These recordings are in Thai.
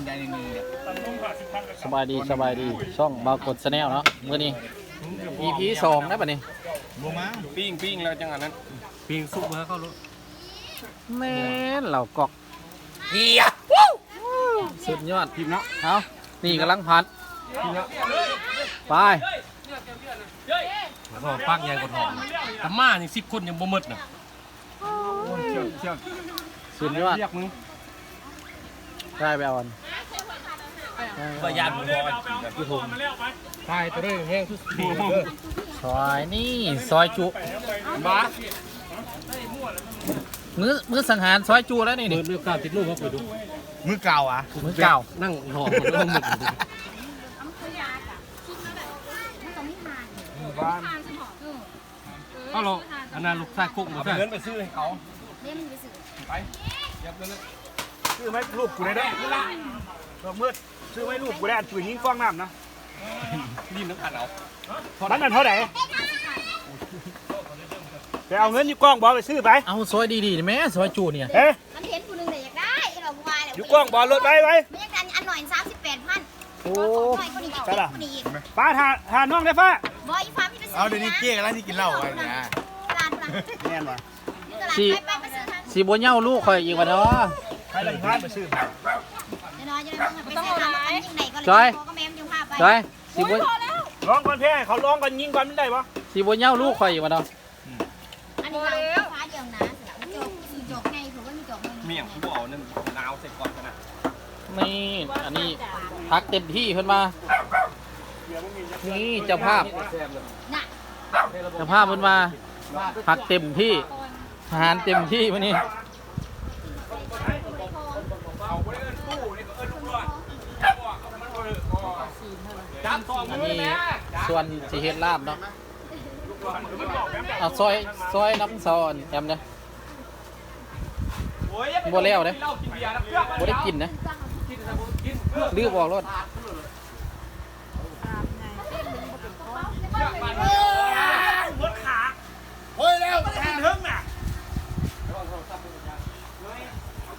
ำใจหนึ่งเนี่ยสบายดีสบายดีช่องบาวกดชาแนลเนาะมื้อนี้ EP สองนะบัดนี้บัวมาปิ้งปิ้งแล้วจังอันนั้นปิ้งซุปมาเข้ารถแม่นเหล่ากอกเฮียสุดยอดพิมพ์เนาะเอานี่กำลังพัดไปแล้วก็ปักใหญ่กว่าทองแต่มานี่สิบคนยังบ่หมดน่ะเชือกเชือกสุดยอดเรียกมึง ได้ไปเอาอันประหยัดบ่อยแบบที่ผมตายตัวเด้แห้งทุกทีซอยนี่ซอยจุบ้ามื้อมื้อสังหารซอยจุแล้วนี่เปินี่ดเลือกการติดลูกเขาไปดูมือเก่าอะมื้อเก่านั่งหอมแล้วหมดบ้านเอาเราอันนั้นลูกชายคุกมาใช่เงินไปซื้อให้เขาเล่มไปสื่อไปยับเลย ซื้อไหมลูกกูได้ได้ดอกมืดซื้อไหมลูกกูได้อันปืนยิงฟ้องน้ำนะนี่น้ำอัดเอามันนั่นเท่าไหร่ไปเอาเงินอยู่กล้องบอลไปซื้อไปเอาซอยดีๆแม่ซอยจุเนี่ยเฮ้ยมันเห็นผู้หนึงเลยอยากได้เราบัวเลยอยู่กล้องบอลรถไปไปไม่อยากได้อันหน่อยสามสิบแปดพันโอ้หน่อยคนนี้อีกใช่ล่ะคนนี้อีกฟ้าทาทาน้องได้ฟ้าบอยฟ้าพี่ไปซื้อเอาเดี๋ยวนี้เกี้ยกันแล้วที่กินเหล้าไว้นะตลาดตลาดแน่นว่ะตลาดไปไปไปซื้อทางสิบ่เหย้าลูกข่อยอีกว่าเนาะ ไปลำพานไปซื้อไปเดี๋ยวน้อยจะได้ไปซื้อทางยิ่งไหนก็เลยจอยก็แม่ยังพาไปจอยสิบ่ร้องก่อนเพ่เขาร้องก่อนยิงก่อนไม่ได้ปะสิบ่เหย้าลูกข่อยอีกว่าเนาะอันนี้เราฟ้าเดียวนะจกสีโจกไงผมก็มีจกเมี่ยงกูเอานั่นหนาวใส่ก่อนนาดนี่อันนี้พักเต็มที่เพิ่นมานี่เจ้าภาพเจ้าภาพเพิ่นมาพักเต็มที่อาหารเต็มที่วันนี้ อันนี้ส่วนสิเฮ็ดลาบเนาะเอาซอยซอยน้ำซอนแอมเนี่ยบ่แล้วเด้บ่ได้กินนะลือบอกรถรถขาเฮ้ยแล้วไม่ได้กินเฮิ่งน่ะ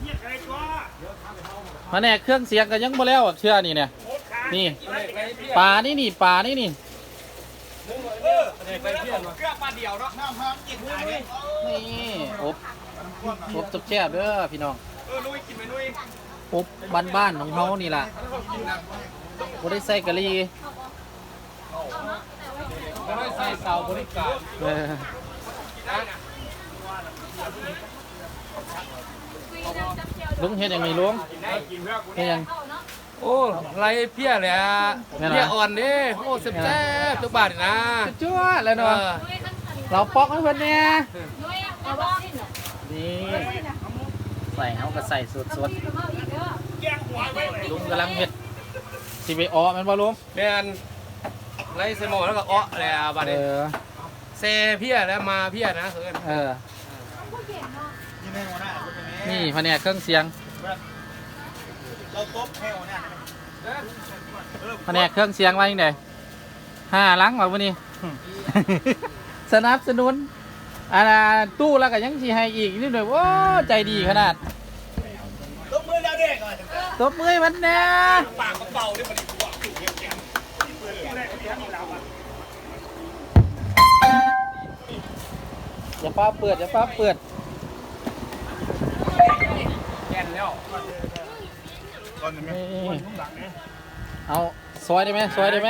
เงียบอะไรตัวมาแน่เครื่องเสียงก็ยังบ่แล้วอะเชื่อนี่เนี่ยร ถขานี่นี่ปลานี่นี่ปลานี่นี่ไปเที่ยวมานี่อบอบจุบแช่บเด้อพี่น้องอบบ้านๆของเฮานี่ล่ะบ่ได้ใส่กะหรี่ไม่ได้ใส่เสาบริการลุงเฮ็ดหยังนี่ลุงเฮ็ดหยัง โอ้ไรเพี้ยเลยอะแม่นเหรอ เพี้ยอ่อนเด้โอ้แซ่บๆทุกบาทนะจั่วแล้วเอเนาะอเราปอกให้เพิ่นแหน่นี่ใส่เฮาก็ใส่สดๆลุงกำลังเฮ็ดสิไปอ้อแม่นบ่ลุงแม่นไรใส่หม้อแล้วก็อ้อแล้วบาดเอนี้อ เซเพี้ยแล้วมาเพี้ยนะเพื่อนเออ นี่แผนกเครื่องเสียงเราตบ แถวเนี่ยแผนกเครื่องเสียงว่าจังไดห้าลังว่ามื้อนี้ สนับสนุนอันตู้แล้วก็ยังสิให้อีกนิดหน่อยโอ้ใจดีขนาดตบมือแล้วเด็กก่อนตบมือมันแน่ปากเบาๆเนี่ยมันดีกว่าอย่าฟ้าเปิดอย่าฟ้าเปิดแกนแล้ว นี่เอาซอยได้ไหมซอยได้ไหม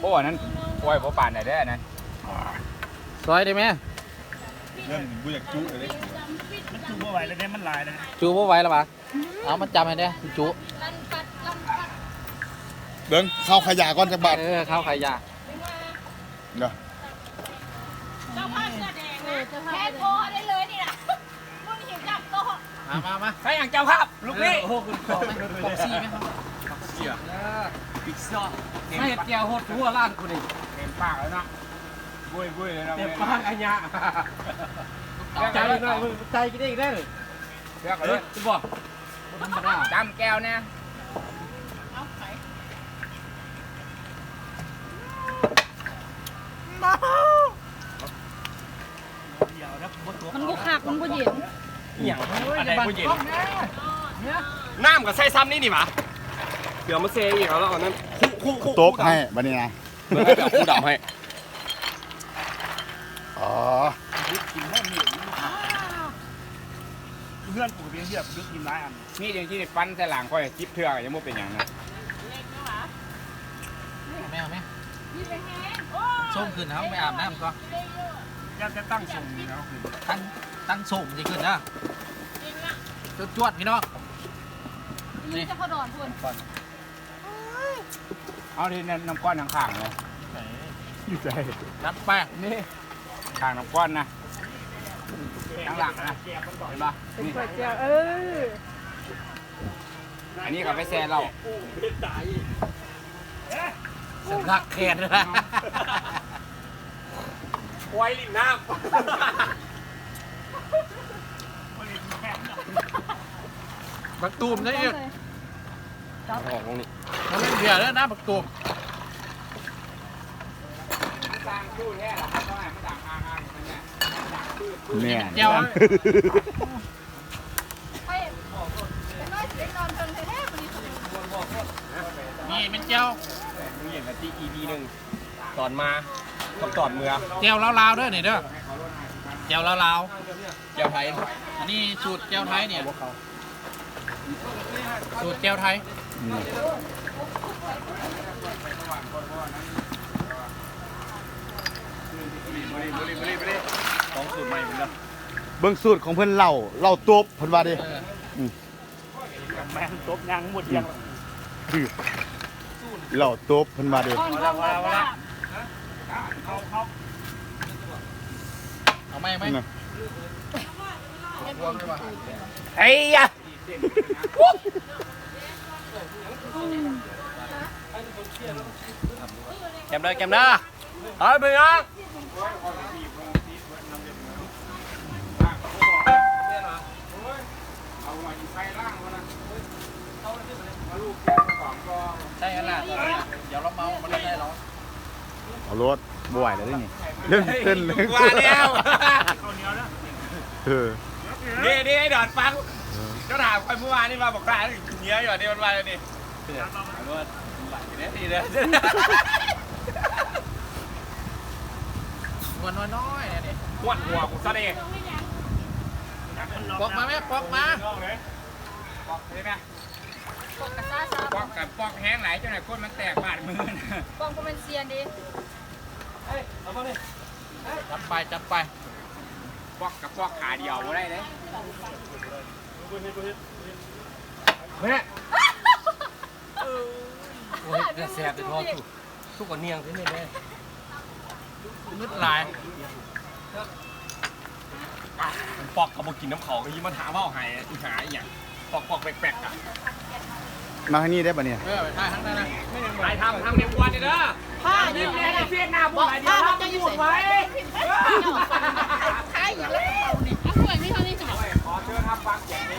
โอ้อันนั้นปล่อยบ่ป่านไหนได้นะซอยได้ไหมเรื่องกูอยากจุเลยมันจูบไหวแล้วเนี่ยมันลายเลยจูบ่ไหวแล้วปะเอามันจำให้ได้จูเบิ้งเข้าขยะก่อนจักบาทเออข้าวไข่ยาเดี๋ยว แค่โกได้เลยนี่นะพวกนี้หิวจับโต๊ะ มามามาใช่อย่างเจ้าภาพลูกนี่โอ้โหคุณขอไหมขอซี่ไหมครับบิ๊กซอไม่เห็ดเจียวโหดทั่วร้านกูนี่เต็มปากแล้วเนาะบุ้ยบุ้ยเลยนะเต็มปากอันยะใจหน่อยมึงใจกินได้อีกได้เลยเลือกเอเลอยจะบอกธรรมดาจำแก้วเนี่ยมันบุคักมันบุเย็น อย่างอะไรกูเย็นน้ำกับใส่ซ้ำนี่นี่หว่าเดี๋ยวมาเซอีกแล้วเอานั้นคู่คู่คู่โต๊ะให้บัดนี้นะเดี๋ยวเอาคู่ดำให้อ๋อเพื่อนกูเป็นเหี้ยลึกกินร้ายอันนี่จริงที่ฟันแต่หลังค่อยจิบเทือกยังไม่เป็นอย่างนั้นแม่เอาแม่ส้มขึ้นเขาไปอาบน้ำก่อนอยากจะตั้งทรงนี่แล้วคือตั้ง ตั้งส้มจะขึ้นนะจวดจวดพี่น้องนี่จะพอดอนพูนเอาที่น้ำก้อนข้างๆเลยอยู่ใจนับไปนี่ข้างน้ำก้อนนะข้างหลังนะเห็นปะนี่อันนี้ก็ไปแซ่เราสำลักแขนนะไว้ลิ้นน้ บักตูมนี่ำออกตรงนี้มันเป็นเบียร์แล้วนะบักตูมสร้างคู่แท้หรอครับว่ามันต่างอ่างๆกันเนี่ยเนี่ยเจียวไปเป็นน้อยสินอนเพิ่งแท้ๆมันนี่นี่เป็นเจียวมึงเห็นแล้วที่ EP หนึ่งตอนมากับตอนเมือเจียวลาวๆเด้อนี่เด้อเจียวลาวเจ้าไทยๆอันนี้สูตรเจียวไทยเนี่ย สูตรเจียวไทยของสูตรใหม่หมดแล้วเบิ่งสูตรของเพิ่นเหล่าเหล่าตบเพิ่นว่าดิเออแม่งตบยังหมดยังเหล่าตบเพิ่นว่าดิอ่อนท้องว่าว่าเอาไหมไหมน่ะไอ้ยะ แกมเด้อแกมเด้อเฮ้ยเป็นยังใช่แล้วล่ะตอนนี้เดี๋ยวเราเมามันไม่ได้หรอกเอารถบ่ไหวแล้วนี่เรื่องเต้นเลยว่าแล้วข้าวเหนียวนะเออนี่นี่ไอ้ดอนฟัง เจ้าถามไปเมื่อวานนี่มาบอกได้เนี้ยอยู่นี่มันมาแล้วนี่นี่นี่เลยนวลน้อยๆเนี่ยนี่ปวดหัวกูซะดิปอกมาไหมปอกมาปอกใช่ไหมปกกระซ่าซาปอกกับปอกแห้งไหลจนไหนก้นมันแตกบาดมือนปองก็เป็นเซียนดิจัดไปจัดไปปอกกับปอกขาเดียวได้เลย แม่โอ้ยแสบจะทอสุกทุกคนเนียงที่นี่เลยมืดหลายปอกกับบุกินน้ำเขาก็ยิ้มมาถามว่าเอาหายอีหาอีหยังปอกปอกแปลกๆอะมาทางนี้ได้ปะเนี่ยเออไปท่าทั้งนั้นนะไปทำทำเด็กวันนี่เด้อผ้าเนี่ยนะเฟียนหน้าบุญผ้ามันจะอยู่ไว้ใช่อย่างแล้วเนี่ยถ้าป่วยไม่เท่านี้จะบอก ขอเชิญทำฟังเสียงนี้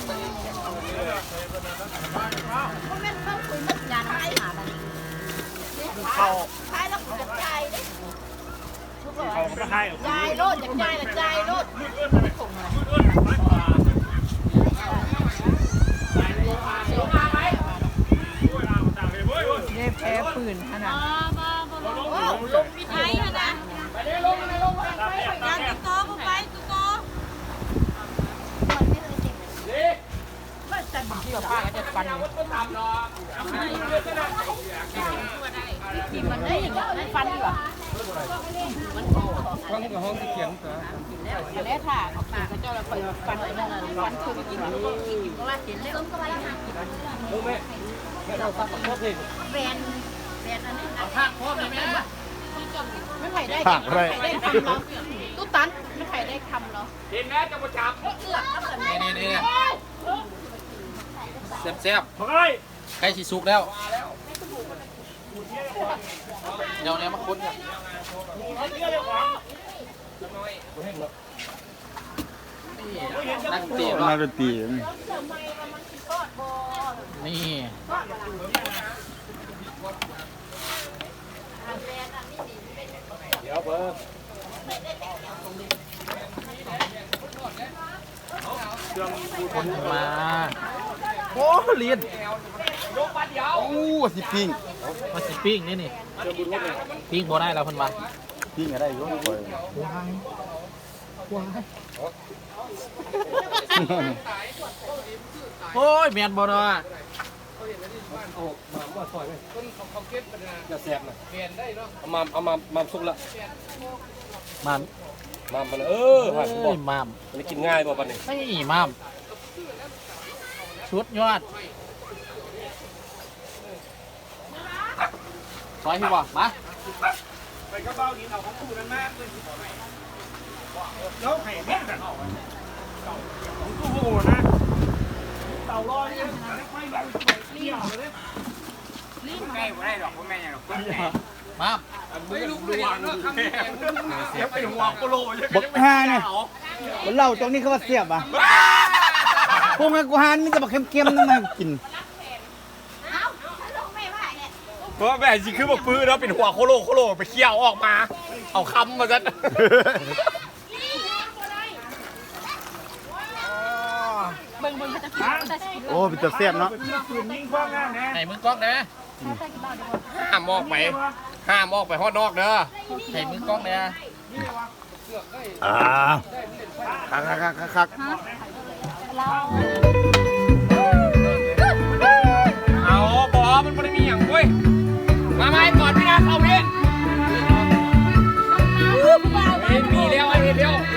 ว่าแม่นต้องคุยมัดยาน้ำไอ้หามัน ใช่แล้วจะใจด้ทุกคนเขาก็ให้ใจโลดจากใจละใจโลดได้แพ้ปืนขนาดโอ้ลงมีไทยนะไปเลยลงไปลงไปงานตุ๊กโตก็ไปตุ๊กโตมันไม่เลยเจ็บเกี่ยวผ้า ก็จะฟันมันได้อย่างนี้ฟันดีกว่าห้องกับห้องที่เขียงตัวแล้วถ่าถ่าก็จะไปฟันไอ้นั่นน่ะฟันคือกินเพราะว่าเห็นแล้วก็ว่าหากินรู้ไหมเราฟังกับพ่อเพลงแบรนด์แบรนด์อันนี้เอาภาคพร้อมเลยไหมไม่ไผ่ได้ภาคไรได้ทำเนาะตู้ตันไม่ไผ่ได้ทำเนาะเห็นแล้วจะมาจับเอื้อแล้วกันนี่นี่นี่แซ่บแซ่บเฮ้ใกล้สิสุกแล้ว เดี๋ยวเนี้ยมาคุ้นกันนี่นักเตะนาดนตรีนี่เครื่องกูคนมา โอ้เลียนโอ้สิปิ้งมาสิปิ้งนี่นี่ปิ้งบ่ได้แล้วเพิ่นว่าปิ้งอะไรอยู่บ่อยโอ้ยแม่นบ่เนาะอย่าแสบนะเอามาเอามามาสุกละมามมามาเลยเออผ่านบอเอ้กยมามมันกินง่ายบ่ปานนี้นี่มาม ชุดยอดซอยพี่บ่มาไปกระเป๋าดินเอาของกูนั่นมาแล้วไข่แม่งกันของกูโหนะเต่าลอยเนี่ยไม่ได้เลี้ยวเลยใกล้บ่ได้ดอกพ่อแม่ยังดอกพ่อแม่มามไม่รู้เลยเนาะคำนี้เสียเป็นหัวโคโลยังบักฮาเนี่ยมันเล่าตรงนี้เขาว่าเสียบอะ พวกนั้นกูหานมีแต่บักเค็มๆนั่นมากินเพราะแม่สิคือบอกปื้อแล้วเป็นหัวโคโลโคโลไปเคี่ยวออกมา เอาคำมาซะเบิ่งเบิ่งเขาจะกินเขาจะกินโอ้เป็นตัวเสียบเนาะปืนยิงฟ้องงานแน่ให้มือกล้องเด้อห้ามออกไปห้ามออกไปฮอดนอกเด้อให้มือกล้องเด้ออ่าคักคักคักคัก เอาบอมันไม่ได้มีอย่างเว้ย มาไหมก่อนพี่นะเอาพี่เห็นมีแล้วไอ้เห็นแล้วเชื่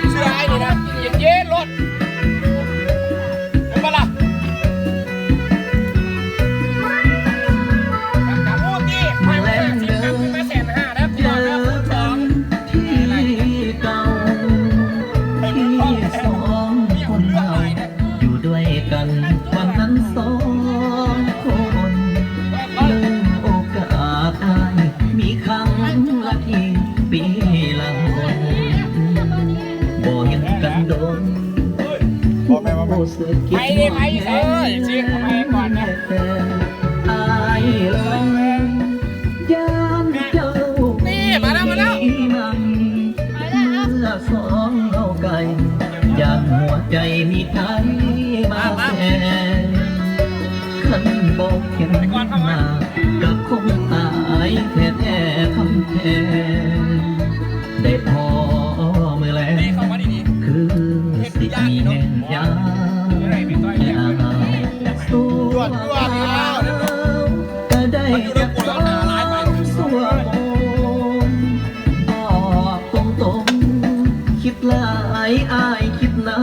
อไอายคิดน้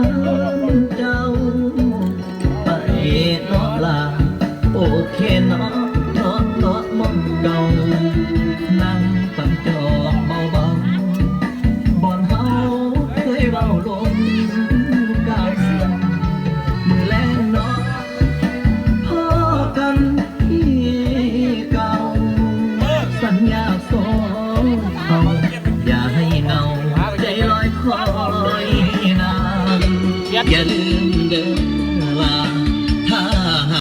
ำเจ้า ไปนอลาโอเคน